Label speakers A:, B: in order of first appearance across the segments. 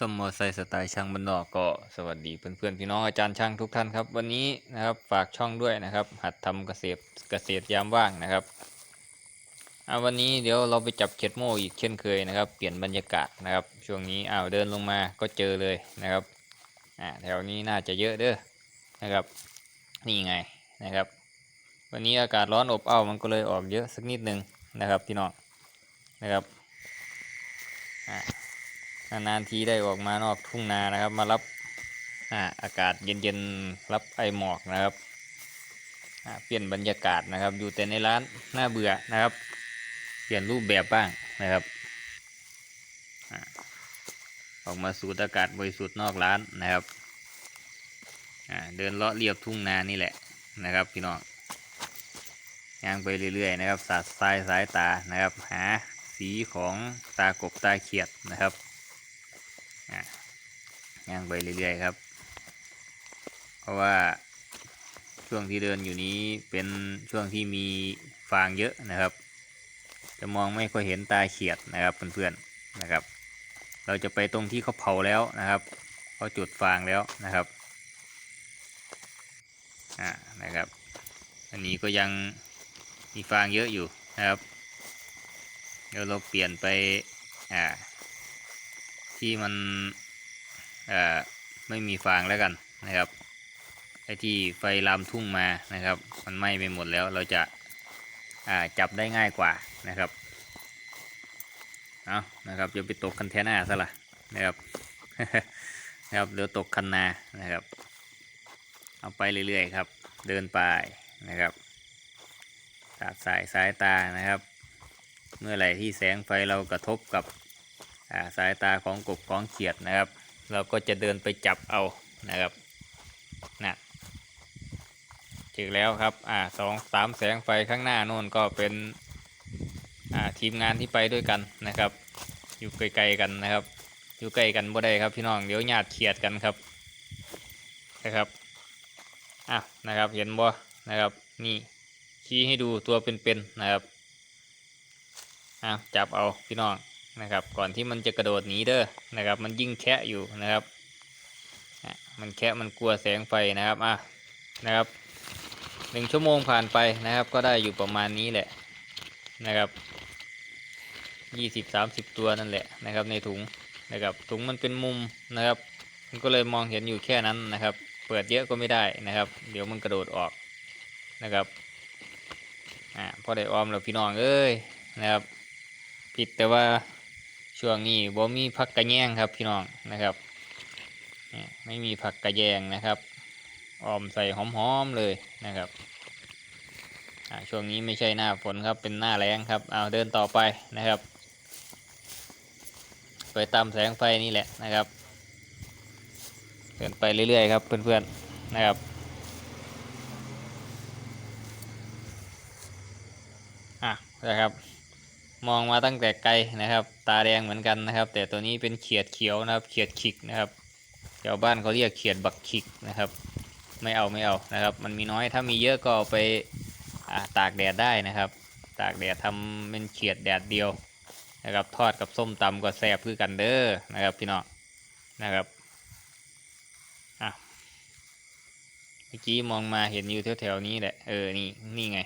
A: สมมอไซสไตล์ช่างบ้านนอกก็สวัสดีเพื่อนๆพี่น้องอาจารย์ช่างทุกท่านครับ วันนี้นะครับฝากช่องด้วยนะครับ หัดทำเกษตรเกษตรยามว่างนะครับเอาวันนี้เดี๋ยวเราไปจับเข็ดโม่อีกเช่นเคยนะครับ เปลี่ยนบรรยากาศนะครับ ช่วงนี้อ้าวเดินลงมาก็เจอเลยนะครับอ่าแถวนี้น่าจะเยอะเด้อนะครับ นี่ไงนะครับ วันนี้อากาศร้อนอบอ้าวมันก็เลยออกเยอะสักนิดนึงนะครับพี่น้องนะครับอ่า นานๆทีได้ออกมานอกทุ่งนานะครับ มารับอ่าอากาศเย็นๆรับไอหมอกนะครับอ่าเปลี่ยนบรรยากาศนะครับ อยู่แต่ในร้านน่าเบื่อนะครับ เปลี่ยนรูปแบบบ้างนะครับอ่าออกมาสูดอากาศบริสุทธิ์นอกร้านนะครับอ่าเดินเลาะเรียบทุ่งนานี่แหละนะครับ พี่น้องย่างไปเรื่อยๆนะครับสาดทรายสายตานะครับ หาสีของตากบตาเขียดนะครับ ย่างไปเรื่อยๆครับ เพราะว่าช่วงที่เดินอยู่นี้เป็นช่วงที่มีฟางเยอะนะครับ จะมองไม่ค่อยเห็นตาเขียดนะครับเพื่อนๆนะครับ เราจะไปตรงที่เขาเผาแล้วนะครับเขาจุดฟางแล้วนะครับอ่านะครับ อันนี้ก็ยังมีฟางเยอะอยู่นะครับ เดี๋ยวเราเปลี่ยนไปอ่าที่มัน ไม่มีฟางแล้วกันนะครับไอ้ที่ไฟลามทุ่งมานะครับ มันไหม้ไปหมดแล้วเราจะาจับได้ง่ายกว่านะครับเอานะครับจะไปตกคันแทน่าซะละนะครับนะครับเดี๋ยวตกคันนานะครับ เอาไปเรื่อยๆครับ เดินไปนะครับสาดสายสายตานะครับ เมื่อไหร่ที่แสงไฟเรากระทบกับสายตาของกบของเขียดนะครับ เราก็จะเดินไปจับเอานะครับนะถึงแล้วครับอ่าสองสามแสงไฟข้างหน้าโน่นก็เป็นอ่าทีมงานที่ไปด้วยกันนะครับ อยู่ไกลๆกันนะครับ อยู่ใกล้กันบ่ได้ครับพี่น้องเดี๋ยวญาติเขียดกันครับนะครับอะนะครับเห็นบ่นะครับนี่ชี้ให้ดูตัวเป็นๆนะครับอะจับเอาพี่น้อง นะครับ ก่อนที่มันจะกระโดดหนีเด้อนะครับ มันยิ่งแคะอยู่นะครับ มันแคะมันกลัวแสงไฟนะครับอะนะครับหนึ่งชั่วโมงผ่านไปนะครับ ก็ได้อยู่ประมาณนี้แหละนะครับยี่สิบสามสิบตัวนั่นแหละนะครับ ในถุงนะครับถุงมันเป็นมุมนะครับ มันก็เลยมองเห็นอยู่แค่นั้นนะครับ เปิดเยอะก็ไม่ได้นะครับ เดี๋ยวมันกระโดดออกนะครับอ่าพอได้ออมแล้วพี่น้องเอ้ยนะครับ ผิดแต่ว่า ช่วงนี้บ่มีผักกระแยงครับพี่น้องนะครับไม่มีผักกระแยงนะครับออมใส่หอมๆเลยนะครับช่วงนี้ไม่ใช่หน้าฝนครับเป็นหน้าแล้งครับเอาเดินต่อไปนะครับ ไปตามแสงไฟนี่แหละนะครับเดินไปเรื่อยๆครับเพื่อนๆนะครับอะนะครับ มองมาตั้งแต่ไกลนะครับ ตาแดงเหมือนกันนะครับ แต่ตัวนี้เป็นเขียดเขียวนะครับ เขียดขิกนะครับชาวบ้านเขาเรียกเขียดบักขิกนะครับ ไม่เอาไม่เอานะครับ มันมีน้อยถ้ามีเยอะก็เอาไปาตากแดดได้นะครับ ตากแดดทำเป็นเขียดแดดเดียวนะครับ ทอดกับส้มตำก็แซ่บคือกันเด้อนะครับ พี่น้องนะครับอะเมื่อกี้มองมาเห็นอยู่แถวๆนี้แหละเออนี่นี่ไง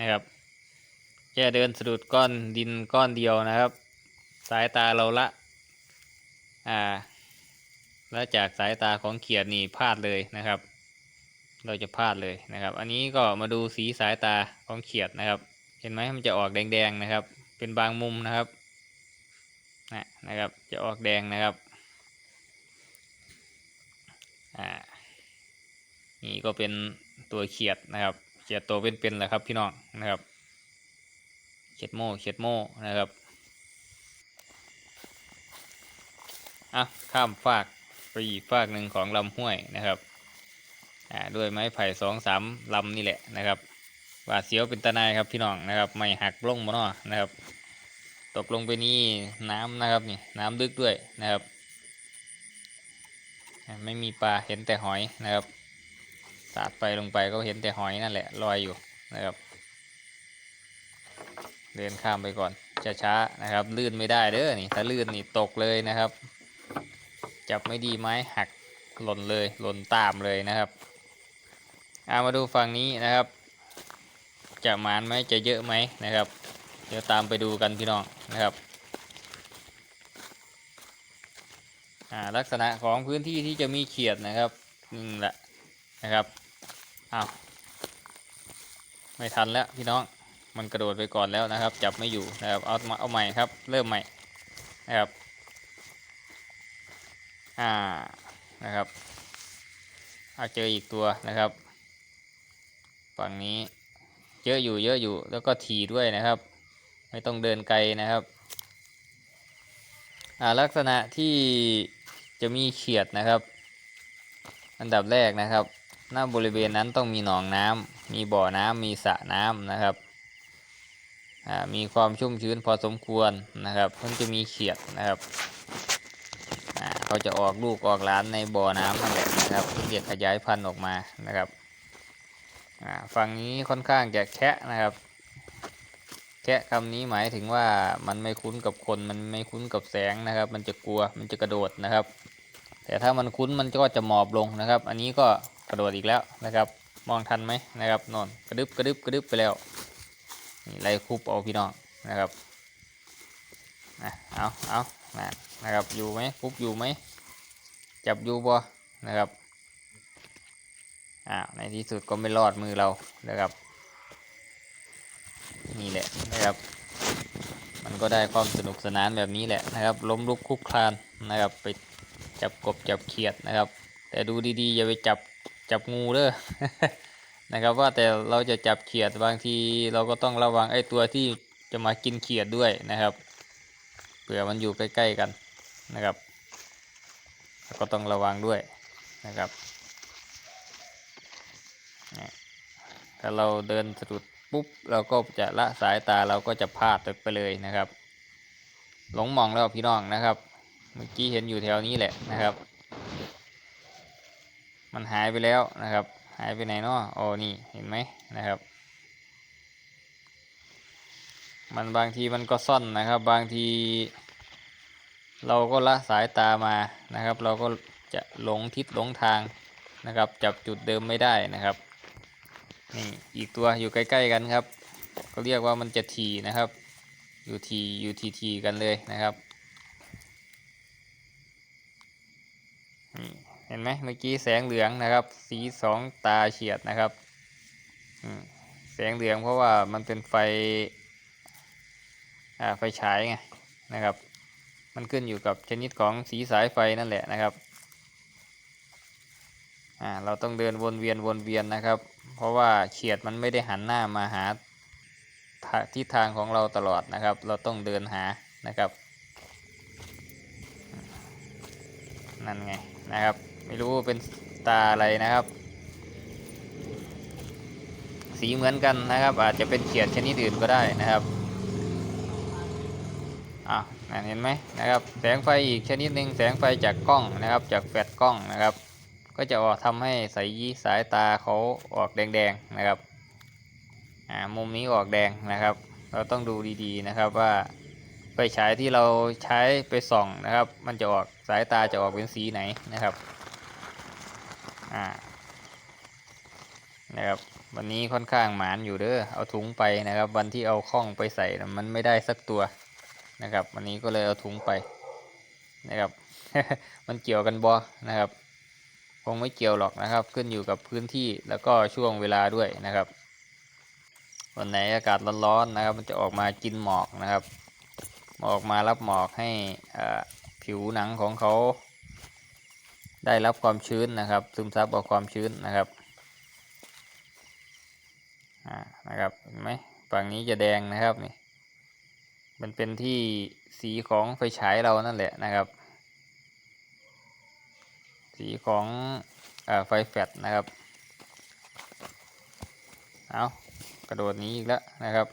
A: นะครับ แค่เดินสะดุดก้อนดินก้อนเดียวนะครับ สายตาเราละ อ่า แล้วจากสายตาของเขียดนี่พลาดเลยนะครับ เราจะพลาดเลยนะครับ อันนี้ก็มาดูสีสายตาของเขียดนะครับ เห็นไหมมันจะออกแดงๆนะครับ เป็นบางมุมนะครับนะนะครับ จะออกแดงนะครับอ่านี่ก็เป็นตัวเขียดนะครับ เขียดตัวเป็นๆแหละครับพี่น้องนะครับ เช็ดโม่เช็ดโม่นะครับอะข้ามฟากไปอีกฟากหนึ่งของลำห้วยนะครับอ่าด้วยไม้ไผ่สองสามลำนี่แหละนะครับหวาดเสียวเป็นตะนายครับพี่น้องนะครับ ไม่หักลงมาเนาะนะครับ ตกลงไปนี่น้ำนะครับนี่น้ำลึกด้วยนะครับ ไม่มีปลาเห็นแต่หอยนะครับสาดไปลงไปก็เห็นแต่หอยนั่นแหละลอยอยู่นะครับ เดินข้ามไปก่อนช้าๆนะครับ ลื่นไม่ได้เด้อนี่ถ้าลื่นนี่ตกเลยนะครับ จับไม่ดีไม้หักหล่นเลยหล่นตามเลยนะครับเอามาดูฝั่งนี้นะครับ จะหมานไหมจะเยอะไหมนะครับ เดี๋ยวตามไปดูกันพี่น้องนะครับลักษณะของพื้นที่ที่จะมีเขียดนะครับนี่แหละนะครับอ้าวไม่ทันแล้วพี่น้อง มันกระโดดไปก่อนแล้วนะครับ จับไม่อยู่นะครับเอามาเอาใหม่ครับ เริ่มใหม่นะครับอ่านะครับเอาเจออีกตัวนะครับ ฝั่งนี้เยอะอยู่เยอะอยู่แล้วก็ถีด้วยนะครับ ไม่ต้องเดินไกลนะครับอ่าลักษณะที่จะมีเขียดนะครับ อันดับแรกนะครับ หน้าบริเวณนั้นต้องมีหนองน้ำมีบ่อน้ำมีสระน้ำนะครับ มีความชุ่มชื้นพอสมควรนะครับเพิ่งจะมีเขียดนะครับเขาจะออกลูกออกหลานในบ่อน้ำนั่นแหละนะครับเรียกขยายพันธุ์ออกมานะครับฝั่งนี้ค่อนข้างจะแคะนะครับ แคะคำนี้หมายถึงว่ามันไม่คุ้นกับคนมันไม่คุ้นกับแสงนะครับ มันจะกลัวมันจะกระโดดนะครับ แต่ถ้ามันคุ้นมันก็จะหมอบลงนะครับ อันนี้ก็กระโดดอีกแล้วนะครับ มองทันไหมนะครับนอนกระดึบกระดึบกระดึบไปแล้ว ไล่คุบเอาพี่น้องนะครับนะเอาเอานะนะครับอยู่ไหมคุบอยู่ไหมจับอยู่บ่นะครับอ่าในที่สุดก็ไม่รอดมือเรานะครับ นี่แหละนะครับ มันก็ได้ความสนุกสนานแบบนี้แหละนะครับ ล้มลุกคุกคลานนะครับ ไปจับกบจับเขียดนะครับ แต่ดูดีๆอย่าไปจับจับงูเด้อ นะครับว่าแต่เราจะจับเขียดบางทีเราก็ต้องระวังไอ้ตัวที่จะมากินเขียดด้วยนะครับเผื่อมันอยู่ใกล้ๆกันนะครับก็ต้องระวังด้วยนะครับถ้าเราเดินสะดุดปุ๊บเราก็จะละสายตาเราก็จะพลาดไปเลยนะครับ หลงมองแล้วพี่น้องนะครับ เมื่อกี้เห็นอยู่แถวนี้แหละนะครับ มันหายไปแล้วนะครับ หายไปไหนเนาะโอ้นี่เห็นไหมนะครับ มันบางทีมันก็ซ่อนนะครับ บางที เราก็ละสายตามานะครับ เราก็จะหลงทิศหลงทางนะครับ จับจุดเดิมไม่ได้นะครับนี่อีกตัวอยู่ใกล้ ๆ กันครับ ก็เรียกว่ามันจะทีนะครับ อยู่ทีอยู่ทีทีกันเลยนะครับนี่ ห็นไหมเมื่อกี้แสงเหลืองนะครับ สีสองตาเฉียดนะครับแสงเหลืองเพราะว่ามันเป็นไฟไฟฉายไงนะครับ มันขึ้นอยู่กับชนิดของสีสายไฟนั่นแหละนะครับเราต้องเดินวนเวียนวนเวียนนะครับ เพราะว่าเขียดมันไม่ได้หันหน้ามาหาทิศทางของเราตลอดนะครับ เราต้องเดินหานะครับ นั่นไงนะครับ ไม่รู้เป็นตาอะไรนะครับ สีเหมือนกันนะครับ อาจจะเป็นเขียดชนิดอื่นก็ได้นะครับอะนั่นเห็นไหมนะครับ แสงไฟอีกชนิดหนึ่งแสงไฟจากกล้องนะครับ จากแฟลชกล้องนะครับ ก็จะออกทำให้สายสายตาเขาออกแดงๆนะครับอ่ามุมนี้ออกแดงนะครับ เราต้องดูดีๆนะครับว่าไฟฉายที่เราใช้ไปส่องนะครับ มันจะออกสายตาจะออกเป็นสีไหนนะครับ อ่านะครับวันนี้ค่อนข้างหมานอยู่เด้อเอาถุงไปนะครับ วันที่เอาข้องไปใส่นะมันไม่ได้สักตัวนะครับ วันนี้ก็เลยเอาถุงไปนะครับ มันเกี่ยวกันบอนะครับ คงไม่เกี่ยวหรอกนะครับ ขึ้นอยู่กับพื้นที่แล้วก็ช่วงเวลาด้วยนะครับ วันไหนอากาศร้อนๆนะครับ มันจะออกมากินหมอกนะครับ ออกมารับหมอกให้ผิวหนังของเขา ได้รับความชื้นนะครับ ซึมซับเอาความชื้นนะครับอ่านะครับเห็นไหมฝั่งนี้จะแดงนะครับนี่มันเป็นที่สีของไฟฉายเรานั่นแหละนะครับ สีของอไฟแฟลชนะครับเอากระโดดนี้อีกแล้วนะครับ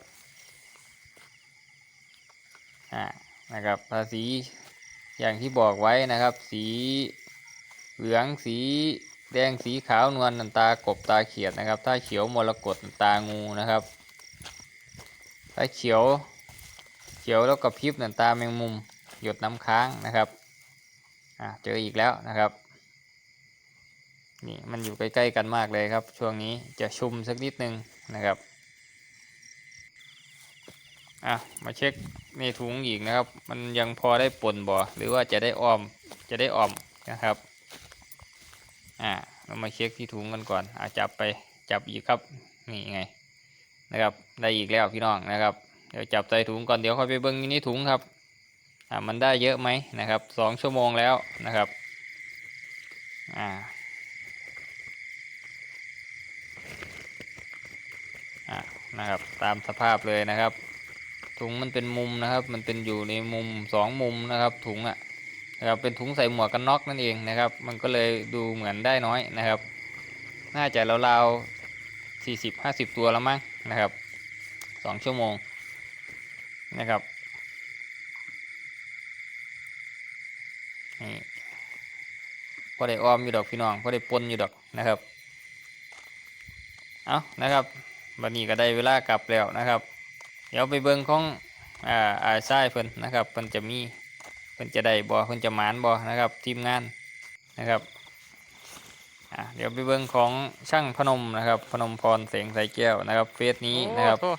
A: อ่านะครับภาษีอย่างที่บอกไว้นะครับ สี เหลืองสีแดงสีขาวนวลนันตากบตาเขียดนะครับ ถ้าเขียวมรกตนันตางูนะครับ ถ้าเขียวเขียวแล้วกระพริบนันตาแมงมุม หยดน้ำค้างนะครับอะเจออีกแล้วนะครับนี่มันอยู่ใกล้ๆกันมากเลยครับ ช่วงนี้จะชุ่มสักนิดนึงนะครับอะมาเช็คในถุงอีกนะครับ มันยังพอได้ปนบ่หรือว่าจะได้ออมจะได้ออมนะครับ อ่าเรามาเช็คที่ถุงกันก่อนอะจับไปจับอีกครับนี่ไงนะครับได้อีกแล้วพี่น้องนะครับเดี๋ยวจับใส่ถุงก่อนเดี๋ยวค่อยไปเบิ้งอยู่ถุงครับอ่ามันได้เยอะไหมนะครับสองชั่วโมงแล้วนะครับอ่าอะนะครับตามสภาพเลยนะครับ ถุงมันเป็นมุมนะครับ มันเป็นอยู่ในมุมสองมุมนะครับถุงอะ นะครับเป็นถุงใส่หมวกกันน็อกนั่นเองนะครับ มันก็เลยดูเหมือนได้น้อยนะครับ น่าจะราวๆสี่สิบห้าสิบตัวแล้วมั้งนะครับสองชั่วโมงนะครับนี่พอได้ออมอยู่ดอกพี่น้องพอได้ปนอยู่ดอกนะครับเอานะครับวันนี้ก็ได้เวลากลับแล้วนะครับ เดี๋ยวไปเบิ่งของอ่าอาไส้เพิ่นนะครับเพิ่นจะมี พิ่นจะได้บ่เพิ่นจะหมานบ่นะครับทีมงานนะครับอ่าเดี๋ยวไปเบิ่งของช่างพนมนะครับ พนมพรเสียงใสแก้วนะครับเฟสนี้นะครับ
B: โอ้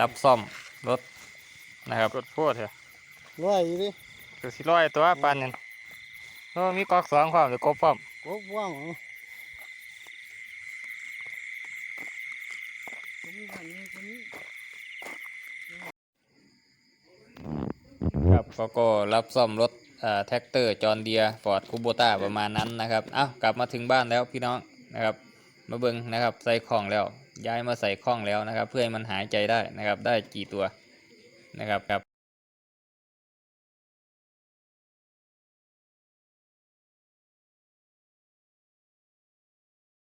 A: รับซ่อมรถนะครับ
B: กดโพดเถอะ
C: ร้อยอยู่ดิ
B: คือสิร้อยตัวปานนั้นโอ้มีกอกสองความหรือกบพร้อม
C: กบว่างเหรอผมมีพันนี้คนนี้
A: ครับ เขาก็รับซ่อมรถแท็กเตอร์จอห์นเดียฟอร์ดคูโบต้าประมาณนั้นนะครับเอ้ากลับมาถึงบ้านแล้วพี่น้องนะครับมาเบิ้งนะครับใส่ข้องแล้วย้ายมาใส่ข้องแล้วนะครับ เพื่อให้มันหายใจได้นะครับ ได้กี่ตัวนะครับครับ